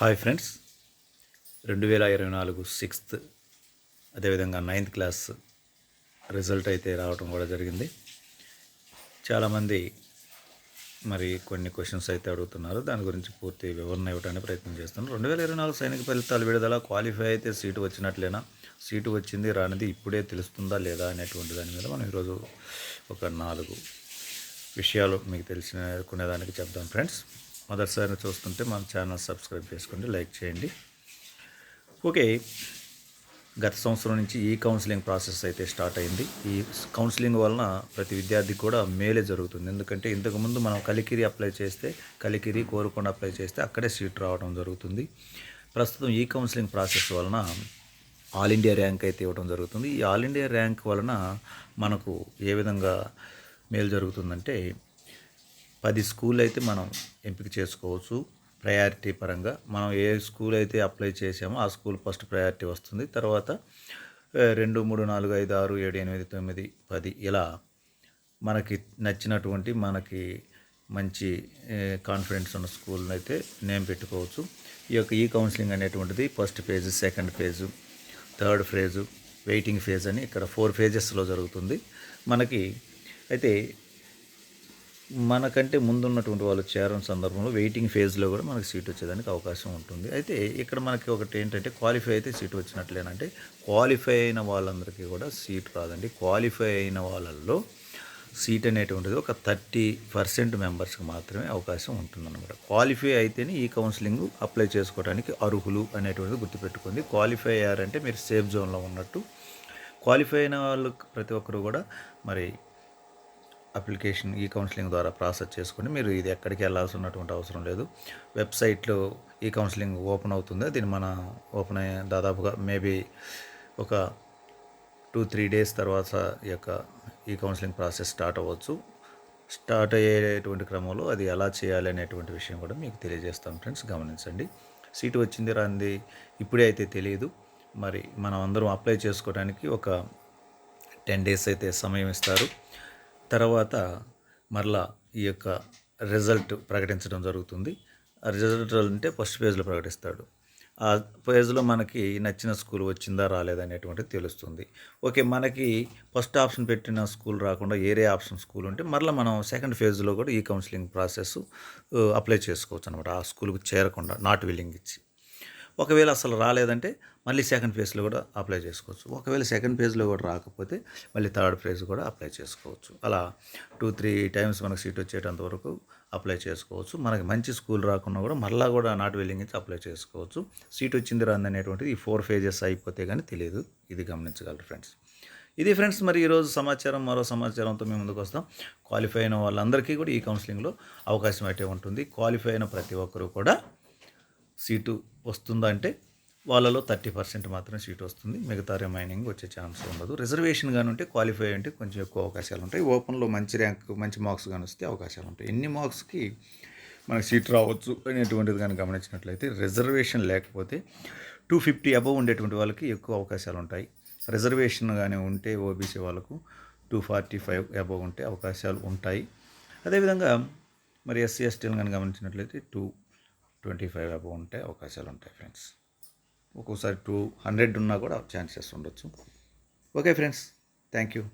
Hi friends. రెండు వేల ఇరవై నాలుగు సిక్స్త్ అదేవిధంగా నైన్త్ క్లాస్ రిజల్ట్ అయితే రావడం కూడా జరిగింది. చాలామంది మరి కొన్ని క్వశ్చన్స్ అయితే అడుగుతున్నారు. దాని గురించి పూర్తి వివరణ ఇవ్వడానికి ప్రయత్నం చేస్తున్నాను రెండు వేల ఇరవై నాలుగు సైనిక ఫలితాలు విడుదల క్వాలిఫై అయితే సీటు వచ్చినట్లేనా? సీటు వచ్చింది రానిది ఇప్పుడే తెలుస్తుందా లేదా అనేటువంటి దాని మీద మనం ఈరోజు ఒక నాలుగు విషయాలు మీకు తెలిసిన కొనేదానికి చెప్దాం ఫ్రెండ్స్. మొదటిసారి చూస్తుంటే మన ఛానల్ సబ్స్క్రైబ్ చేసుకోండి లైక్ చేయండి. ఓకే గత సంవత్సరం నుంచి ఈ కౌన్సిలింగ్ ప్రాసెస్ అయితే స్టార్ట్ అయింది. ఈ కౌన్సిలింగ్ వలన ప్రతి విద్యార్థికి కూడా మేలే జరుగుతుంది. ఎందుకంటే ఇంతకుముందు మనం కలికిరి అప్లై చేస్తే కలికిరి కోరుకొండ అప్లై చేస్తే అక్కడే సీట్ రావడం జరుగుతుంది. ప్రస్తుతం ఈ కౌన్సిలింగ్ ప్రాసెస్ వలన ఆల్ ఇండియా ర్యాంక్ అయితే ఇవ్వడం జరుగుతుంది. ఈ ఆల్ ఇండియా ర్యాంక్ వలన మనకు ఏ విధంగా మేలు జరుగుతుందంటే పది స్కూల్ అయితే మనం ఎంపిక చేసుకోవచ్చు. ప్రయారిటీ పరంగా మనం ఏ స్కూల్ అయితే అప్లై చేసామో ఆ స్కూల్ ఫస్ట్ ప్రయారిటీ వస్తుంది. తర్వాత రెండు మూడు నాలుగు ఐదు ఆరు ఏడు ఎనిమిది తొమ్మిది పది ఇలా మనకి నచ్చినటువంటి మనకి మంచి కాన్ఫిడెన్స్ ఉన్న స్కూల్ని అయితే నేమ్ పెట్టుకోవచ్చు. ఈ యొక్క ఈ కౌన్సిలింగ్ అనేటువంటిది first phase second phase third phase waiting phase అని ఇక్కడ ఫోర్ ఫేజెస్లో జరుగుతుంది. మనకి అయితే మనకంటే ముందున్నటువంటి వాళ్ళు చేరని సందర్భంలో వెయిటింగ్ ఫేజ్లో కూడా మనకు సీట్ వచ్చేదానికి అవకాశం ఉంటుంది. అయితే ఇక్కడ మనకి ఒకటి ఏంటంటే క్వాలిఫై అయితే సీట్ వచ్చినట్లేనంటే క్వాలిఫై అయిన వాళ్ళందరికీ కూడా సీట్ రాదండి క్వాలిఫై అయిన వాళ్ళల్లో సీట్ అనేటువంటిది ఒక థర్టీ పర్సెంట్ మెంబర్స్కి మాత్రమే అవకాశం ఉంటుందన్నమాట. క్వాలిఫై అయితేనే ఈ కౌన్సిలింగ్ అప్లై చేసుకోవడానికి అర్హులు అనేటువంటిది గుర్తుపెట్టుకుంది క్వాలిఫై అయ్యారంటే మీరు సేఫ్ జోన్లో ఉన్నట్టు. క్వాలిఫై అయిన వాళ్ళు ప్రతి ఒక్కరు కూడా మరి అప్లికేషన్ ఈ కౌన్సిలింగ్ ద్వారా ప్రాసెస్ చేసుకుని మీరు ఇది ఎక్కడికి వెళ్ళాల్సి ఉన్నటువంటి అవసరం లేదు. వెబ్సైట్లో ఈ కౌన్సిలింగ్ ఓపెన్ అవుతుంది. దీన్ని మన ఓపెన్ అయ్యే దాదాపుగా మేబీ ఒక టూ త్రీ డేస్ తర్వాత ఈ యొక్క ఈ కౌన్సిలింగ్ ప్రాసెస్ స్టార్ట్ అవ్వచ్చు. స్టార్ట్ అయ్యేటువంటి క్రమంలో అది ఎలా చేయాలి అనేటువంటి విషయం కూడా మీకు తెలియజేస్తాం ఫ్రెండ్స్. గమనించండి. సీటు వచ్చింది రాంది ఇప్పుడే అయితే తెలియదు. మరి మనం అందరం అప్లై చేసుకోవడానికి ఒక టెన్ డేస్ అయితే సమయం ఇస్తారు. తర్వాత మరలా ఈ యొక్క రిజల్ట్ ప్రకటించడం జరుగుతుంది. ఆ రిజల్ట్ అంటే ఫస్ట్ పేజ్లో ప్రకటిస్తాడు. ఆ పేజ్లో మనకి నచ్చిన స్కూల్ వచ్చిందా రాలేదా అనేటువంటిది తెలుస్తుంది. ఓకే మనకి ఫస్ట్ ఆప్షన్ పెట్టిన స్కూల్ రాకుండా ఏరే ఆప్షన్ స్కూల్ ఉంటే మరలా మనం సెకండ్ ఫేజ్లో కూడా ఈ కౌన్సిలింగ్ ప్రాసెస్ అప్లై చేసుకోవచ్చు అనమాట ఆ స్కూల్కి చేరకుండా నాట్ విల్లింగ్ ఇచ్చి. ఒకవేళ అసలు రాలేదంటే మళ్ళీ సెకండ్ ఫేజ్లో కూడా అప్లై చేసుకోవచ్చు. ఒకవేళ సెకండ్ ఫేజ్లో కూడా రాకపోతే మళ్ళీ థర్డ్ ఫేజ్ కూడా అప్లై చేసుకోవచ్చు. అలా టూ త్రీ టైమ్స్ మనకు సీట్ వచ్చేటంత వరకు అప్లై చేసుకోవచ్చు. మనకి మంచి స్కూల్ రాకున్నా కూడా మళ్ళీ కూడా నాట్ వెల్లింగ్ ఇచ్చి అప్లై చేసుకోవచ్చు. సీట్ వచ్చింది రాంది అనేటువంటిది ఈ ఫోర్ ఫేజెస్ అయిపోతే కానీ తెలియదు ఇది గమనించగలరు ఫ్రెండ్స్ ఇది ఫ్రెండ్స్ మరి ఈరోజు సమాచారం మరో సమాచారంతో మేము ముందుకు వస్తాం. క్వాలిఫై అయిన వాళ్ళందరికీ కూడా ఈ కౌన్సిలింగ్లో అవకాశం అయితే ఉంటుంది. క్వాలిఫై అయిన ప్రతి ఒక్కరూ కూడా సీటు వస్తుందా అంటే వాళ్ళలో థర్టీ పర్సెంట్ మాత్రమే సీట్ వస్తుంది. మిగతా రిమైనింగ్ వచ్చే ఛాన్స్ ఉండదు. రిజర్వేషన్ కానీ ఉంటే క్వాలిఫై అంటే కొంచెం ఎక్కువ అవకాశాలు ఉంటాయి. ఓపెన్లో మంచి ర్యాంక్ మంచి మార్క్స్ కానీ వస్తే అవకాశాలు ఉంటాయి. ఎన్ని మార్క్స్కి మనకి సీట్ రావచ్చు అనేటువంటిది కానీ గమనించినట్లయితే రిజర్వేషన్ లేకపోతే టూ ఫిఫ్టీ అబవ్ ఉండేటువంటి వాళ్ళకి ఎక్కువ అవకాశాలు ఉంటాయి. రిజర్వేషన్ కానీ ఉంటే ఓబీసీ వాళ్ళకు టూ ఫార్టీ ఫైవ్ అబవ్ ఉంటే అవకాశాలు ఉంటాయి. అదేవిధంగా మరి ఎస్సీ ఎస్టీలు కానీ గమనించినట్లయితే టూ ట్వంటీ ఫైవ్ అబవ్ ఉంటే అవకాశాలు ఉంటాయి ఫ్రెండ్స్. ఒక్కోసారి టూ హండ్రెడ్ ఉన్నా కూడా ఛాన్సెస్ ఉండొచ్చు. Okay friends thank you.